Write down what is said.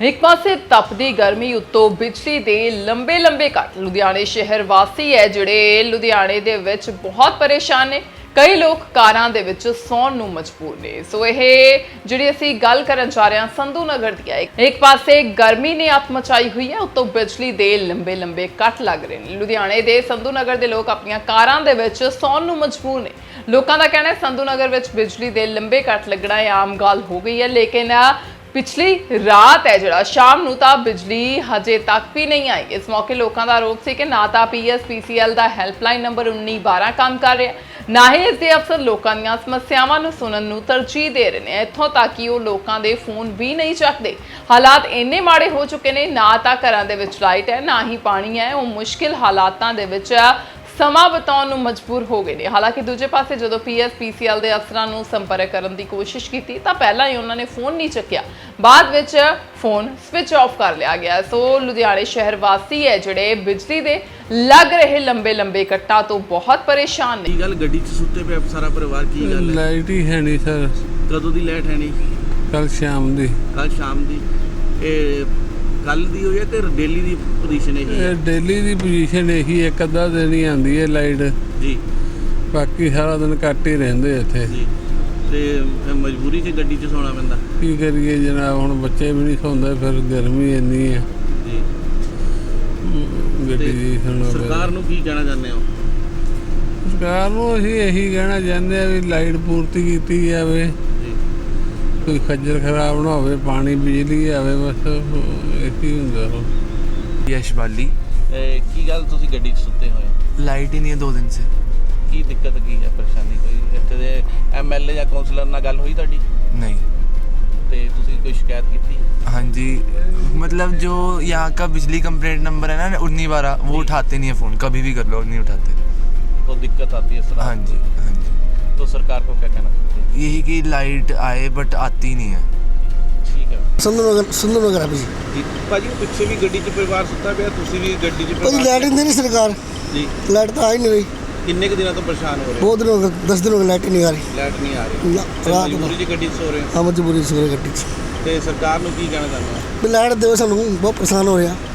ਇੱਕ ਪਾਸੇ ਤਪਦੀ ਗਰਮੀ ਉੱਤੋਂ ਬਿਜਲੀ ਦੇ ਲੰਬੇ ਲੰਬੇ ਕੱਟ। ਲੁਧਿਆਣੇ ਸ਼ਹਿਰ ਵਾਸੀ ਹੈ ਜਿਹੜੇ ਲੁਧਿਆਣੇ ਦੇ ਵਿੱਚ ਬਹੁਤ ਪਰੇਸ਼ਾਨ ਨੇ। ਕਈ ਲੋਕ ਕਾਰਾਂ ਦੇ ਵਿੱਚ ਸੌਣ ਨੂੰ ਮਜਬੂਰ ਨੇ। ਸੋ ਇਹ ਜਿਹੜੀ ਅਸੀਂ ਗੱਲ ਕਰਨ ਜਾ ਰਹੇ ਹਾਂ, ਸੰਧੂ ਨਗਰ ਦੀ ਹੈ। ਇੱਕ ਪਾਸੇ ਗਰਮੀ ਨੇ ਅੱਤ ਮਚਾਈ ਹੋਈ ਹੈ, ਉੱਤੋਂ ਬਿਜਲੀ ਦੇ ਲੰਬੇ ਲੰਬੇ ਕੱਟ ਲੱਗ ਰਹੇ ਨੇ। ਲੁਧਿਆਣੇ ਦੇ ਸੰਧੂ ਨਗਰ ਦੇ ਲੋਕ ਆਪਣੀਆਂ ਕਾਰਾਂ ਦੇ ਵਿੱਚ ਸੌਣ ਨੂੰ ਮਜਬੂਰ ਨੇ। ਲੋਕਾਂ ਦਾ ਕਹਿਣਾ ਹੈ, ਸੰਧੂ ਨਗਰ ਵਿੱਚ ਬਿਜਲੀ ਦੇ ਲੰਬੇ ਕੱਟ ਲੱਗਣਾ ਇਹ ਆਮ ਗੱਲ ਹੋ ਗਈ ਹੈ, ਲੇਕਿਨ ਪਿਛਲੀ ਰਾਤ ਹੈ ਜਿਹੜਾ, ਸ਼ਾਮ ਨੂੰ ਤਾਂ ਬਿਜਲੀ ਹਜੇ ਤੱਕ ਵੀ ਨਹੀਂ ਆਈ। ਇਸ ਮੌਕੇ ਲੋਕਾਂ ਦਾ ਆਰੋਪ ਸੀ ਕਿ ਨਾ ਤਾਂ ਪੀਐਸਪੀਸੀਐਲ ਦਾ ਹੈਲਪਲਾਈਨ ਨੰਬਰ 1912 ਕੰਮ ਕਰ ਰਿਹਾ ਨਾ ਹੀ ਇਸ ਦੇ ਅਫਸਰ ਲੋਕਾਂ ਦੀਆਂ ਸਮੱਸਿਆਵਾਂ ਨੂੰ ਸੁਣਨ ਨੂੰ ਤਰਜੀਹ ਦੇ ਰਹੇ ਨੇ। ਇੱਥੋਂ ਤੱਕ ਕਿ ਉਹ ਲੋਕਾਂ ਦੇ ਫੋਨ ਵੀ ਨਹੀਂ ਚੱਕਦੇ। ਹਾਲਾਤ ਇੰਨੇ ਮਾੜੇ ਹੋ ਚੁੱਕੇ ਨੇ, ਨਾ ਤਾਂ ਘਰਾਂ ਦੇ ਵਿੱਚ ਲਾਈਟ ਹੈ, ਨਾ ਹੀ ਪਾਣੀ ਹੈ। ਉਹ ਮੁਸ਼ਕਿਲ ਹਾਲਾਤਾਂ ਦੇ ਵਿੱਚ ਸਮਾਂ ਬਿਤਾਉਣ ਨੂੰ ਮਜਬੂਰ ਹੋ ਗਏ ਨੇ। ਹਾਲਾਂਕਿ ਦੂਜੇ ਪਾਸੇ ਜਦੋਂ ਪੀਐਸਪੀਸੀਐਲ ਦੇ ਅਫਸਰਾਂ ਨੂੰ ਸੰਪਰਕ ਕਰਨ ਦੀ ਕੋਸ਼ਿਸ਼ ਕੀਤੀ ਤਾਂ ਪਹਿਲਾਂ ਹੀ ਉਹਨਾਂ ਨੇ ਫੋਨ ਨਹੀਂ ਚੱਕਿਆ। ਬਾਅਦ ਵਿੱਚ ਫੋਨ ਸਵਿਚ ਆਫ ਕਰ ਲਿਆ ਗਿਆ। ਸੋ ਲੁਧਿਆਣੇ ਸ਼ਹਿਰ ਵਾਸੀ ਹੈ ਜਿਹੜੇ ਬਿਜਲੀ ਦੇ ਲੱਗ ਰਹੇ ਲੰਬੇ ਲੰਬੇ ਕੱਟਾਂ ਤੋਂ ਬਹੁਤ ਪਰੇਸ਼ਾਨ ਨੇ। ਕੀ ਗੱਲ ਗੱਡੀ 'ਚ ਸੁੱਤੇ ਪਿਆ ਸਾਰਾ ਪਰਿਵਾਰ? ਕੀ ਗੱਲ ਹੈ? ਲਾਈਟ ਹੀ ਹੈ ਨਹੀਂ ਸਰ। ਕਦੋਂ ਦੀ ਲਾਈਟ ਹੈ ਨਹੀਂ? ਕੱਲ ਸ਼ਾਮ ਦੀ। ਕੱਲ ਸ਼ਾਮ ਦੀ। ਇਹ ਕੱਲ ਦੀ ਹੋਈ ਹੈ ਤੇ ਡੇਲੀ ਦੀ ਪੋਜੀਸ਼ਨ ਇਹੀ ਹੈ? ਡੇਲੀ ਦੀ ਪੋਜੀਸ਼ਨ ਇਹੀ ਇੱਕ ਅੱਧਾ ਦਿਨ ਹੀ ਆਉਂਦੀ ਹੈ ਲਾਈਟ ਜੀ। ਬਾਕੀ ਸਾਰਾ ਦਿਨ ਕੱਟ ਹੀ ਰਹਿੰਦੇ ਇੱਥੇ। ਜੀ। ਤੇ ਮਜਬੂਰੀ 'ਚ ਗੱਡੀ 'ਚ ਸੌਣਾ ਪੈਂਦਾ? ਕੀ ਕਰੀਏ ਜਨਾਬ ਹੁਣ ਬੱਚੇ ਵੀ ਨਹੀਂ ਸੌਂਦੇ ਫਿਰ ਗਰਮੀ ਇੰਨੀ ਹੈ ਜੀ। ਗੱਡੀ ਦੀ ਤੇ ਸੁਣੋ ਸਰਕਾਰ ਨੂੰ ਕੀ ਕਹਿਣਾ ਚਾਹੁੰਦੇ ਹੋ? ਸਰਕਾਰ ਨੂੰ ਅਸੀਂ ਇਹੀ ਕਹਿਣਾ ਚਾਹੁੰਦੇ ਆ ਵੀ ਲਾਈਟ ਪੂਰਤੀ ਕੀਤੀ ਜਾਵੇ। ਕੋਈ ਖੱਜਲ ਖਰਾਬ ਨਾ ਹੋਵੇ ਪਾਣੀ ਬਿਜਲੀ ਆਵੇ ਬਸ ਇਹੀ ਹੁੰਦਾ ਹੋ यश वाली ਇਹ ਕੀ ਗੱਲ ਤੁਸੀਂ ਗੱਡੀ 'ਚ ਸੁੱਤੇ ਹੋਏ ਹੋ लाइट ही नहीं है दो दिन से ਕੀ ਦਿੱਕਤ ਕੀ ਹੈ ਪਰੇਸ਼ਾਨੀ ਕੋਈ ਇੱਥੇ ਦੇ ਐਮਐਲਏ ਜਾਂ ਕਾਉਂਸਲਰ ਨਾਲ ਗੱਲ ਹੋਈ ਤੁਹਾਡੀ नहीं ਤੇ ਤੁਸੀਂ ਕੋਈ ਸ਼ਿਕਾਇਤ ਕੀਤੀ हाँ जी मतलब जो यहाँ का बिजली कंप्लेंट नंबर है ना उन्नी बारह वो उठाते नहीं है फ़ोन कभी भी कर लो नहीं उठाते तो दिक्कत आती है इस तरह हाँ जी हाँ यही कि लाइट आए बट आती नहीं है ਠੀਕ ਹੈ ਸੰਧੂ ਨਗਰ ਸੰਧੂ ਨਗਰ ਆ ਭਾਜੀ ਜੀ ਭਾਜੀ ਉਹ ਪਿੱਛੇ ਵੀ ਗੱਡੀ 'ਚ ਪਰਿਵਾਰ ਸੁੱਤਾ ਪਿਆ ਤੁਸੀਂ ਵੀ ਗੱਡੀ 'ਚ ਭਾਜੀ ਲਾਈਟ ਨਹੀਂ ਦੇਣੀ ਸਰਕਾਰ ਜੀ ਲਾਈਟ ਤਾਂ ਆ ਹੀ ਨਹੀਂ ਰਹੀ ਕਿੰਨੇ ਕੁ ਦਿਨਾਂ ਤੋਂ ਪਰੇਸ਼ਾਨ ਹੋ ਰਹੇ ਹੋ ਬਹੁਤ ਦਿਨ ਹੋ ਗਏ 10 ਦਿਨ ਹੋ ਗਏ ਲਾਈਟ ਹੀ ਨਹੀਂ ਆ ਰਹੀ ਲਾਈਟ ਨਹੀਂ ਆ ਰਹੀ ਨਾ, ਤੇ ਰਾਤ ਮਜਬੂਰੀ 'ਚ ਗੱਡੀ 'ਚ ਸੋ ਰਹੇ ਹੋ ਹਾਂ ਮਜਬੂਰੀ ਸੀ ਗੱਡੀ 'ਚ ਤੇ ਸਰਕਾਰ ਨੂੰ ਕੀ ਕਹਿਣਾ ਚਾਹੁੰਦੇ ਹੋ ਵੀ ਲਾਈਟ ਦਿਓ ਸਾਨੂੰ ਬਹੁਤ ਪਰੇਸ਼ਾਨ ਹੋ ਰਿਹਾ ਜੀ